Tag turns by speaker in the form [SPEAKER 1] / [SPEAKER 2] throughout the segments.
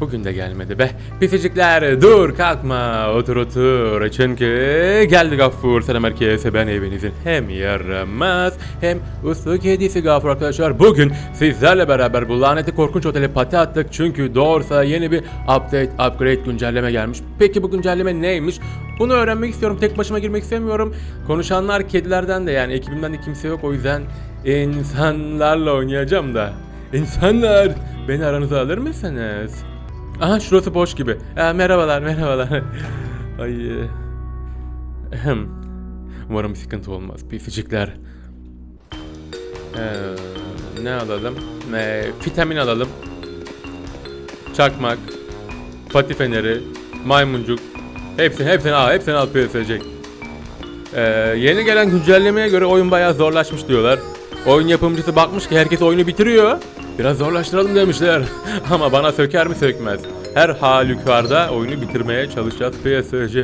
[SPEAKER 1] Bugün de gelmedi be. Pisicikler dur kalkma otur otur. Çünkü geldi Gaffur selam herkese ben evinizin hem yaramaz hem uslu kedisi Gaffur arkadaşlar. Bugün sizlerle beraber bu lanetli korkunç otele pati attık. Çünkü doğrusa yeni bir update upgrade güncelleme gelmiş. Peki bu güncelleme neymiş? Bunu öğrenmek istiyorum. Tek başıma girmek istemiyorum. Konuşanlar kedilerden de yani ekibimden de kimse yok. O yüzden insanlarla oynayacağım da. İnsanlar beni aranıza alır mısınız? Aha şurası boş gibi. Ee, merhabalar merhabalar. Ay. e, Ahem. Umarım sıkıntı olmaz. Pisicikler. Ee, ne alalım? Ee, vitamin alalım. Çakmak. Pati feneri. Maymuncuk. Hepsini hepsini al. Hepsini al piyasacak. Ee, yeni gelen güncellemeye göre oyun bayağı zorlaşmış diyorlar. Oyun yapımcısı bakmış ki herkes oyunu bitiriyor. Biraz zorlaştıralım demişler. Ama bana söker mi sökmez. Her halükarda oyunu bitirmeye çalışacağız PSG.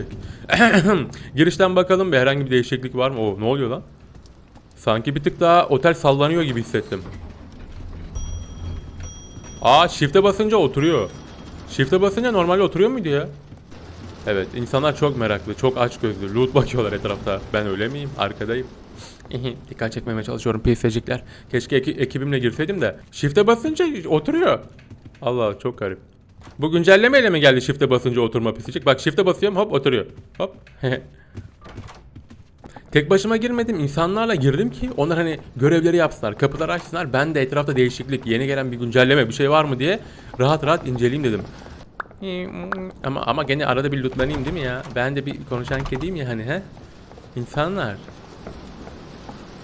[SPEAKER 1] Girişten bakalım bir herhangi bir değişiklik var mı? Oo, ne oluyor lan? Sanki bir tık daha otel sallanıyor gibi hissettim. Aa shift'e basınca oturuyor. Shift'e basınca normalde oturuyor muydu ya? Evet insanlar çok meraklı, çok aç gözlü. Loot bakıyorlar etrafta. Ben öyle miyim? Arkadayım. Dikkat çekmemeye çalışıyorum PS'cikler. Keşke eki- ekibimle girseydim de. Shift'e basınca oturuyor. Allah çok garip. Bu güncellemeyle mi geldi shift'e basınca oturma PS'cik? Bak shift'e basıyorum hop oturuyor. Hop. Tek başıma girmedim. insanlarla girdim ki onlar hani görevleri yapsınlar, kapıları açsınlar. Ben de etrafta değişiklik, yeni gelen bir güncelleme, bir şey var mı diye rahat rahat inceleyeyim dedim. Ama ama gene arada bir lootlanayım değil mi ya? Ben de bir konuşan kediyim ya hani he? İnsanlar.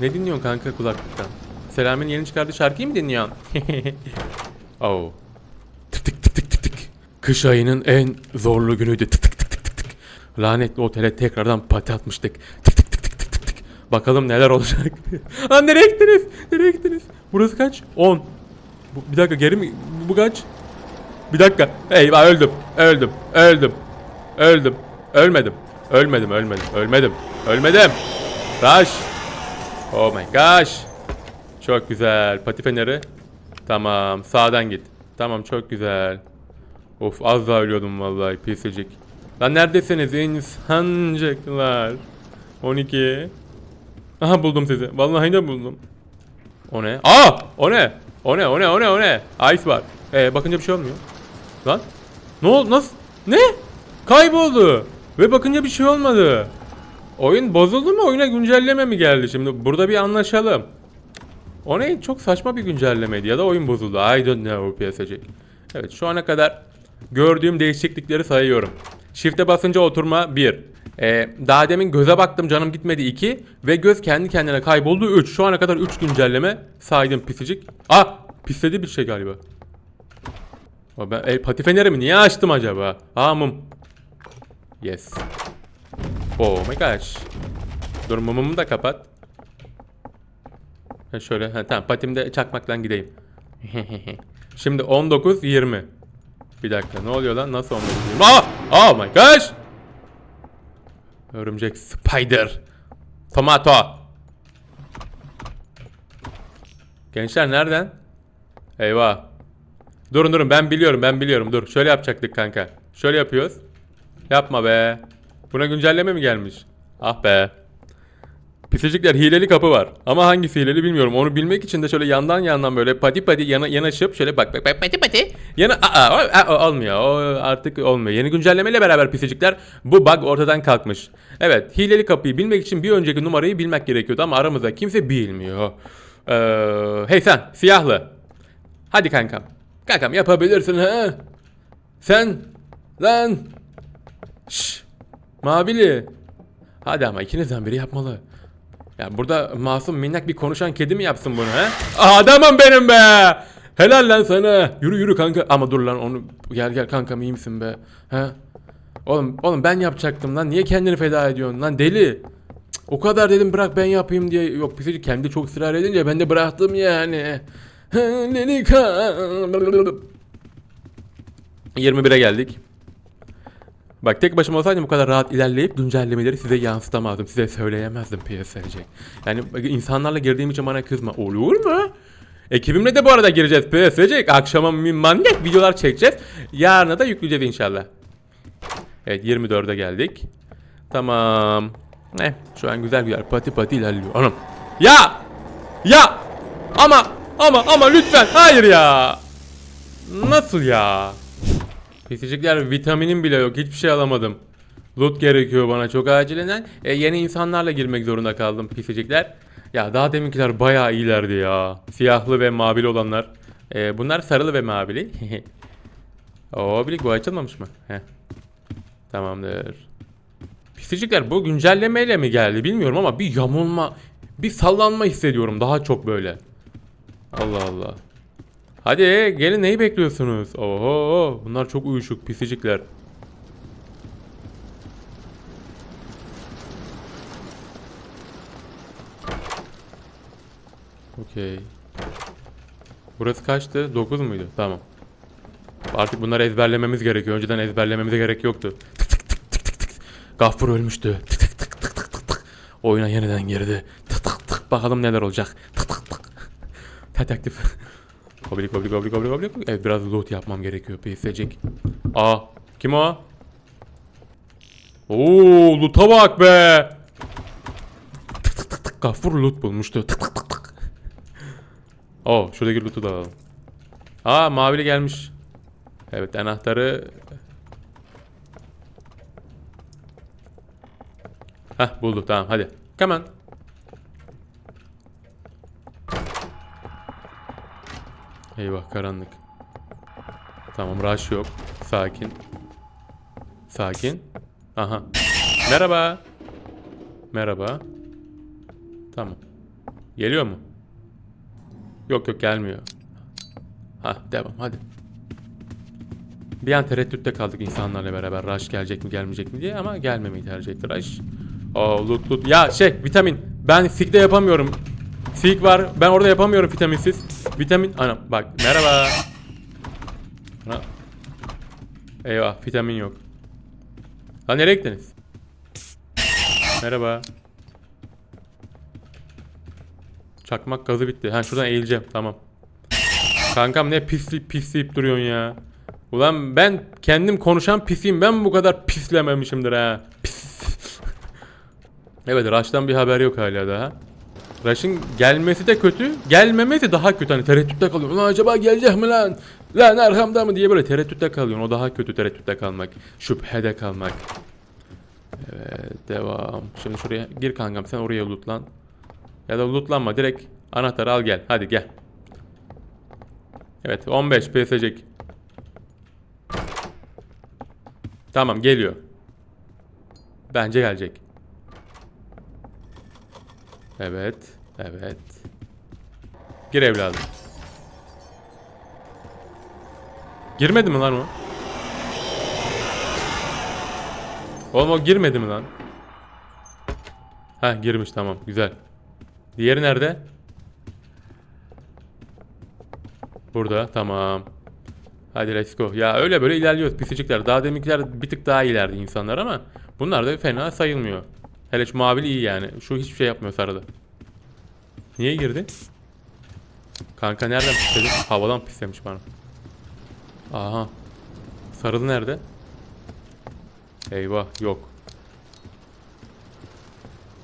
[SPEAKER 1] Ne dinliyorsun kanka kulaklıktan? Selami'nin yeni çıkardığı şarkıyı mı dinliyorsun? oh. Tık tık tık tık tık tık. Kış ayının en zorlu günüydü. Tık tık tık tık tık tık. Lanetli otele tekrardan pati atmıştık. Tık tık tık tık tık tık tık. Bakalım neler olacak. Lan nereye gittiniz? Nereye gittiniz? Burası kaç? 10. Bu, bir dakika geri mi? Bu kaç? Bir dakika. Eyvah öldüm. Öldüm. Öldüm. Öldüm. Ölmedim. Ölmedim, ölmedim, ölmedim. Ölmedim. Rush. Oh my gosh. Çok güzel. Pati feneri. Tamam. Sağdan git. Tamam çok güzel. Of az daha ölüyordum vallahi pisicik. Lan neredesiniz insancıklar? 12. Aha buldum sizi. Vallahi de buldum. O ne? Aa! O ne? O ne? O ne? O ne? O ne? Ice var. Ee, bakınca bir şey olmuyor. Lan? Ne oldu? Nasıl? Ne? Kayboldu. Ve bakınca bir şey olmadı. Oyun bozuldu mu? Oyuna güncelleme mi geldi şimdi? Burada bir anlaşalım. O ne? Çok saçma bir güncellemeydi ya da oyun bozuldu. I don't know PSG. Evet şu ana kadar gördüğüm değişiklikleri sayıyorum. Shift'e basınca oturma 1. Ee, daha demin göze baktım canım gitmedi 2. Ve göz kendi kendine kayboldu 3. Şu ana kadar 3 güncelleme saydım pisicik. Ah pisledi bir şey galiba. Ben, e, pati fenerimi niye açtım acaba? Aa mum. Yes. Oh my gosh. Dur mumumu da kapat. Ha şöyle ha tamam patimde çakmaktan gideyim. Şimdi 19 20. Bir dakika ne oluyor lan nasıl 19 20? Aa! Oh my gosh! Örümcek spider. Tomato. Gençler nereden? Eyvah. Durun durun ben biliyorum ben biliyorum dur. Şöyle yapacaktık kanka. Şöyle yapıyoruz. Yapma be. Buna güncelleme mi gelmiş? Ah be. Pisicikler hileli kapı var. Ama hangisi hileli bilmiyorum. Onu bilmek için de şöyle yandan yandan böyle pati pati yana, yanaşıp şöyle bak bak bak pati pati. Yana aa, aa, aa, olmuyor. O artık olmuyor. Yeni güncellemeyle beraber pisicikler bu bug ortadan kalkmış. Evet hileli kapıyı bilmek için bir önceki numarayı bilmek gerekiyordu ama aramızda kimse bilmiyor. Ee, hey sen siyahlı. Hadi kankam. Kankam yapabilirsin ha. Sen lan. Şş. Mavili. Hadi ama ikinizden biri yapmalı. Ya burada masum minnak bir konuşan kedi mi yapsın bunu ha? Adamım benim be. Helal lan sana. Yürü yürü kanka. Ama dur lan onu gel gel kankam iyi misin be? Ha? Oğlum oğlum ben yapacaktım lan. Niye kendini feda ediyorsun lan deli? Cık, O kadar dedim bırak ben yapayım diye. Yok pisici kendi çok ısrar edince ben de bıraktım yani. Lelika. 21'e geldik. Bak tek başıma olsaydım bu kadar rahat ilerleyip güncellemeleri size yansıtamazdım. Size söyleyemezdim PSC. Yani insanlarla girdiğim için bana kızma. Olur mu? Ekibimle de bu arada gireceğiz. PSC akşama manyak videolar çekeceğiz. Yarına da yükleyeceğiz inşallah. Evet 24'e geldik. Tamam. Ne? Şu an güzel güzel pati pati ilerliyor. Anam. Ya! Ya! Ama ama ama lütfen hayır ya. Nasıl ya? Kesicikler vitaminim bile yok. Hiçbir şey alamadım. Loot gerekiyor bana çok acilen. E, yeni insanlarla girmek zorunda kaldım pisicikler. Ya daha deminkiler bayağı iyilerdi ya. Siyahlı ve mavili olanlar. E, bunlar sarılı ve mavili. Oo bilik bu açılmamış mı? Heh. Tamamdır. Pisicikler bu güncellemeyle mi geldi bilmiyorum ama bir yamulma, bir sallanma hissediyorum daha çok böyle. Allah Allah. Hadi gelin neyi bekliyorsunuz? Oho bunlar çok uyuşuk pisicikler. Okey. Burası kaçtı? 9 muydu? Tamam. Artık bunları ezberlememiz gerekiyor. Önceden ezberlememize gerek yoktu. Tık tık tık tık tık tık. Gaffur ölmüştü. Tık tık tık tık tık tık. Oyuna yeniden girdi. Tık tık tık. Bakalım neler olacak. Tık tık tık. Detektif. Goblik goblik goblik goblik goblik. Evet biraz loot yapmam gerekiyor. PS'cik. Aa. Kim o? Oo loot'a bak be. Tık tık tık tık. Gaffur loot bulmuştu. Tık tık tık tık. Oo şuradaki loot'u da alalım. Aa mavili gelmiş. Evet anahtarı Hah bulduk tamam hadi. Come on. Eyvah karanlık. Tamam rush yok. Sakin. Sakin. Aha. Merhaba. Merhaba. Tamam. Geliyor mu? Yok yok gelmiyor. Ha devam hadi. Bir an tereddütte kaldık insanlarla beraber. Rush gelecek mi gelmeyecek mi diye ama gelmemeyi tercih etti Rush. Oo loot loot. Ya şey vitamin. Ben Sig'de yapamıyorum. Sig var. Ben orada yapamıyorum vitaminsiz. Vitamin. Anam bak merhaba. Ana. Eyvah vitamin yok. Lan nereye gittiniz? Merhaba. Çakmak gazı bitti. Ha şuradan eğileceğim. Tamam. Kankam ne pisleyip pisleyip duruyorsun ya. Ulan ben kendim konuşan pisiyim. Ben bu kadar pislememişimdir ha. Pis. evet Rush'tan bir haber yok hala daha. Rush'ın gelmesi de kötü. Gelmemesi daha kötü. Hani tereddütte kalıyor. Ulan acaba gelecek mi lan? Lan arkamda mı diye böyle tereddütte kalıyorsun. O daha kötü tereddütte kalmak. Şüphede kalmak. Evet devam. Şimdi şuraya gir kankam sen oraya lootlan. Ya da lootlanma direkt anahtarı al gel. Hadi gel. Evet 15 PS'cek. Tamam geliyor. Bence gelecek. Evet. Evet. Gir evladım. Girmedi mi lan o? Oğlum o girmedi mi lan? Ha girmiş tamam güzel. Diğeri nerede? Burada tamam. Hadi let's go. Ya öyle böyle ilerliyoruz pisicikler. Daha deminkiler bir tık daha ilerdi insanlar ama bunlar da fena sayılmıyor. Hele şu mavili iyi yani. Şu hiçbir şey yapmıyor sarıda. Niye girdi? Kanka nereden pisledi? Havadan pislemiş bana. Aha. Sarılı nerede? Eyvah yok.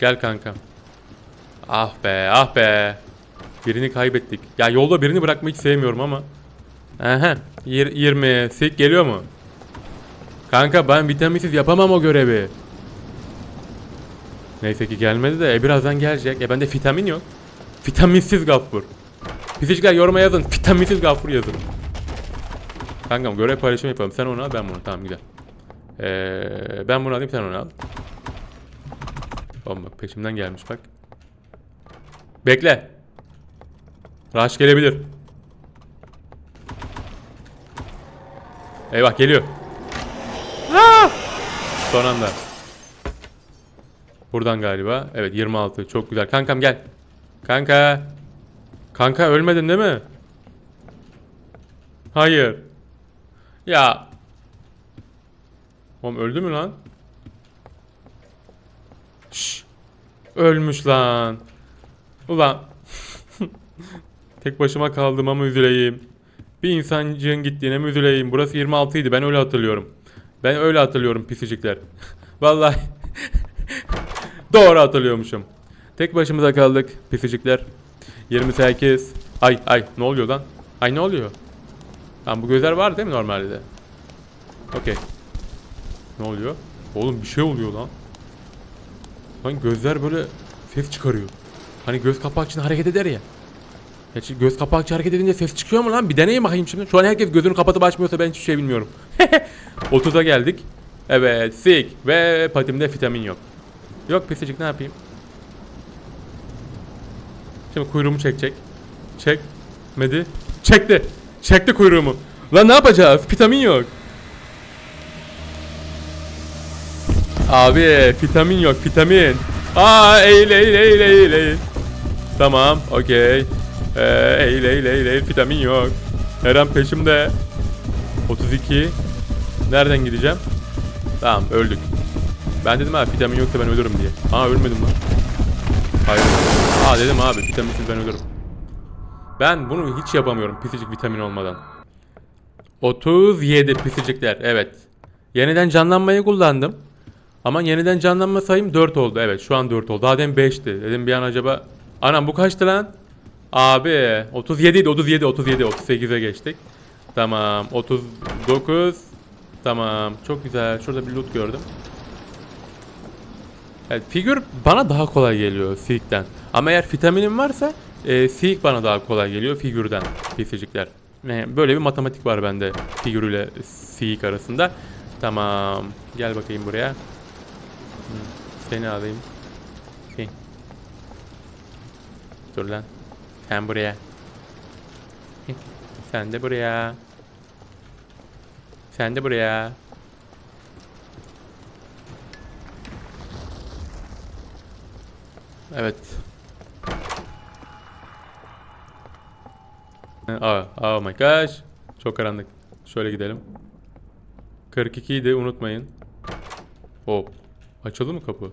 [SPEAKER 1] Gel kanka. Ah be ah be. Birini kaybettik. Ya yolda birini bırakmayı hiç sevmiyorum ama. Aha. Yir- 20. Sik geliyor mu? Kanka ben vitaminsiz yapamam o görevi. Neyse ki gelmedi de e, birazdan gelecek. E bende vitamin yok. Vitaminsiz gafur. Fizikçiler yoruma yazın. Vitaminsiz gafur yazın. Kankam görev paylaşımı yapalım. Sen onu al ben bunu. Tamam güzel. Ee, ben bunu alayım sen onu al. Oğlum peşimden gelmiş bak. Bekle. Rush gelebilir. Eyvah geliyor. Son anda. Buradan galiba. Evet 26. Çok güzel. Kankam gel. Kanka. Kanka ölmedin değil mi? Hayır. Ya. Oğlum öldü mü lan? Şş. Ölmüş lan. Ulan. Tek başıma kaldığıma mı üzüleyim? Bir insancığın gittiğine mi üzüleyim? Burası 26 idi ben öyle hatırlıyorum. Ben öyle hatırlıyorum pisicikler. Vallahi doğru hatırlıyormuşum. Tek başımıza kaldık pisicikler. 28. Ay ay ne oluyor lan? Ay ne oluyor? Lan bu gözler var değil mi normalde de? Okey. Ne oluyor? Oğlum bir şey oluyor lan. Lan gözler böyle ses çıkarıyor. Hani göz kapakçını hareket eder ya. Gerçi göz kapakçı hareket edince ses çıkıyor mu lan? Bir deneyim bakayım şimdi. Şu an herkes gözünü kapatıp açmıyorsa ben hiçbir şey bilmiyorum. 30'a geldik. Evet, sik ve patimde vitamin yok. Yok pisicik ne yapayım? Şimdi kuyruğumu çekecek. Çekmedi. Çekti. Çekti kuyruğumu. Lan ne yapacağız? Vitamin yok. Abi vitamin yok vitamin. Aa eğil eğil eğil eğil eğil. Tamam okey. Ee, eğil eğil eğil eğil vitamin yok. Her an peşimde. 32. Nereden gideceğim? Tamam öldük. Ben dedim abi vitamin yoksa ben ölürüm diye. Aa ölmedim lan. Hayır. Aa dedim abi vitaminsiz ben ölürüm. Ben bunu hiç yapamıyorum pisicik vitamin olmadan. 37 pisicikler evet. Yeniden canlanmayı kullandım. Ama yeniden canlanma sayım 4 oldu. Evet şu an 4 oldu. Daha demin 5'ti. Dedim bir an acaba... Anam bu kaçtı lan? Abi 37 idi 37 37 38'e geçtik. Tamam 39 Tamam çok güzel. Şurada bir loot gördüm. Evet figür bana daha kolay geliyor Silk'ten. Ama eğer vitaminim varsa e, Silk bana daha kolay geliyor figürden pisicikler. Ne, Böyle bir matematik var bende figür ile Silk arasında. Tamam. Gel bakayım buraya. Seni alayım. Okey. Dur lan. Sen buraya. Sen de buraya. Sen de buraya. Evet. Aa, oh my gosh. Çok karanlık. Şöyle gidelim. 42'yi de unutmayın. Hop. Açıldı mı kapı?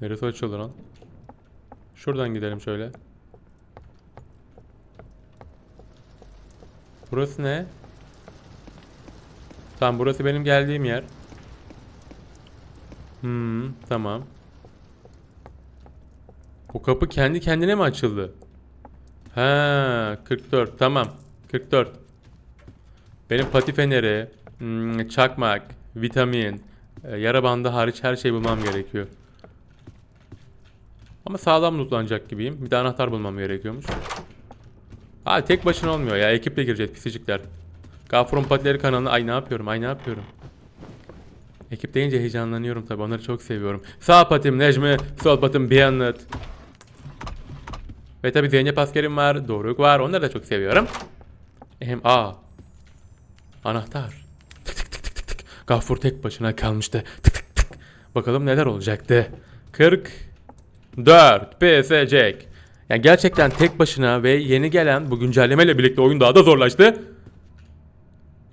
[SPEAKER 1] Neresi açıldı lan? Şuradan gidelim şöyle. Burası ne? Tamam burası benim geldiğim yer. Hmm, tamam. Bu kapı kendi kendine mi açıldı? Ha, 44. Tamam. 44. Benim pati feneri, hmm, çakmak, vitamin, e, yara bandı hariç her şeyi bulmam gerekiyor. Ama sağlam lootlanacak gibiyim. Bir de anahtar bulmam gerekiyormuş. Ha tek başına olmuyor ya. Ekiple gireceğiz pisicikler. Gafur'un patileri kanalına ay ne yapıyorum ay ne yapıyorum. Ekip deyince heyecanlanıyorum tabi onları çok seviyorum. Sağ patim Necmi, sol patim Biyanlıt. Ve tabi Zeynep askerim var, Doruk var onları da çok seviyorum. Hem a Anahtar. Tık tık tık tık tık. Gafur tek başına kalmıştı. Tık tık tık. Bakalım neler olacaktı. 44 PSC. Yani gerçekten tek başına ve yeni gelen bu güncellemeyle birlikte oyun daha da zorlaştı.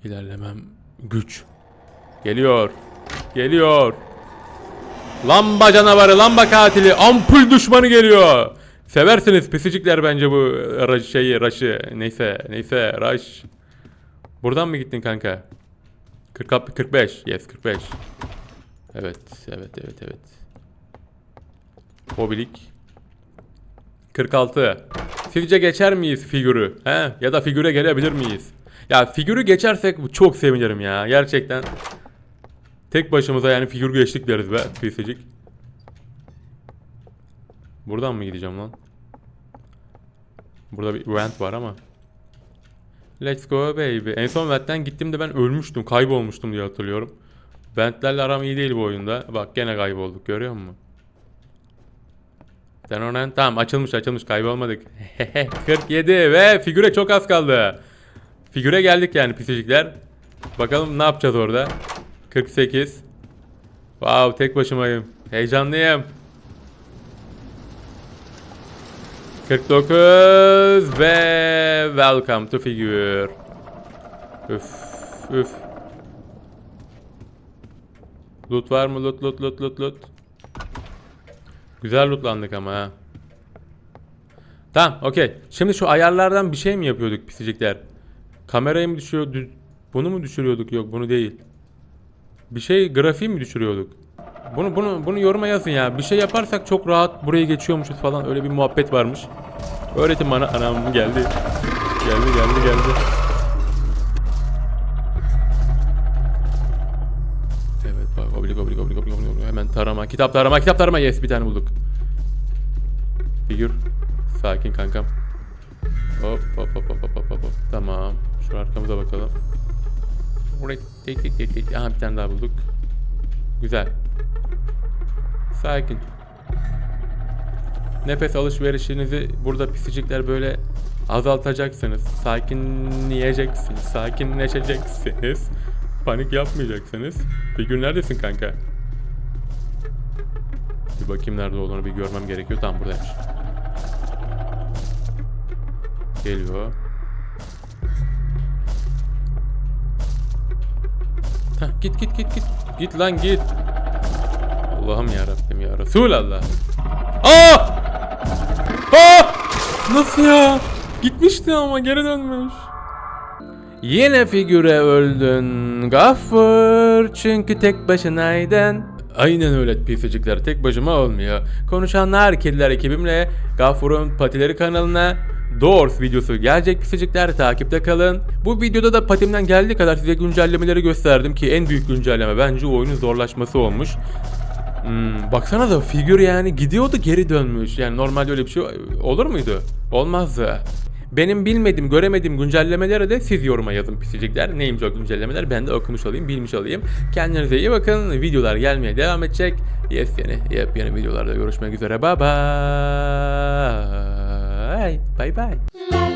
[SPEAKER 1] İlerlemem güç. Geliyor. Geliyor. Lamba canavarı, lamba katili, ampul düşmanı geliyor. Seversiniz pisicikler bence bu ra- şeyi, raşı. Neyse, neyse, raş. Buradan mı gittin kanka? 40 45. Yes, 45. Evet, evet, evet, evet. Mobilik. 46. Sizce geçer miyiz figürü? He? Ya da figüre gelebilir miyiz? Ya figürü geçersek çok sevinirim ya. Gerçekten. Tek başımıza yani figür geçtik deriz be. Pisicik. Buradan mı gideceğim lan? Burada bir vent var ama. Let's go baby. En son ventten gittiğimde ben ölmüştüm. Kaybolmuştum diye hatırlıyorum. Ventlerle aram iyi değil bu oyunda. Bak gene kaybolduk görüyor musun? Denonen tamam açılmış açılmış kaybolmadık. 47 ve figüre çok az kaldı. Figüre geldik yani pisicikler. Bakalım ne yapacağız orada. 48. Wow tek başımayım. Heyecanlıyım. 49 ve welcome to figure. Üf üf. Loot var mı? Loot loot loot loot loot. Güzel lootlandık ama ha. Tamam okey. Şimdi şu ayarlardan bir şey mi yapıyorduk pisicikler? Kamerayı mı düşürüyorduk? Bunu mu düşürüyorduk? Yok bunu değil. Bir şey grafiği mi düşürüyorduk? Bunu bunu bunu yoruma yazın ya. Bir şey yaparsak çok rahat buraya geçiyormuşuz falan. Öyle bir muhabbet varmış. Öğretin bana. Anam geldi. Geldi geldi geldi. Evet bak oblik oblik oblik oblik oblik. Hemen tarama. Kitap tarama. Kitap tarama. Yes bir tane bulduk. Figür. Sakin kankam. Hop hop hop hop hop hop hop. Tamam. Şu arkamıza bakalım. Burayı. Aha bir tane daha bulduk. Güzel. Sakin. Nefes alışverişinizi burada pisicikler böyle azaltacaksınız. Sakinleyeceksiniz. Sakinleşeceksiniz. Panik yapmayacaksınız. Figür neredesin kanka? Bir bakayım nerede olduğunu bir görmem gerekiyor. Tam buradaymış. Geliyor. Heh, git git git git. Git lan git. Allah'ım ya Rabbim ya Resulallah. Aa! Aa! Nasıl ya? Gitmişti ama geri dönmüş. Yine figüre öldün Gaffur çünkü tek başınaydın. Aynen öyle pisicikler tek başıma olmuyor. Konuşanlar Kediler ekibimle Gaffur'un Patileri kanalına Doors videosu gelecek pisicikler takipte kalın. Bu videoda da patimden geldiği kadar size güncellemeleri gösterdim ki en büyük güncelleme bence oyunun zorlaşması olmuş. Hmm, baksana da figür yani gidiyordu geri dönmüş. Yani normalde öyle bir şey olur muydu? Olmazdı. Benim bilmediğim, göremediğim güncellemelere de siz yoruma yazın pisicikler. Neymiş o güncellemeler ben de okumuş olayım, bilmiş olayım. Kendinize iyi bakın. Videolar gelmeye devam edecek. Yes yeni, yepyeni videolarda görüşmek üzere. Bye bye. Bye bye.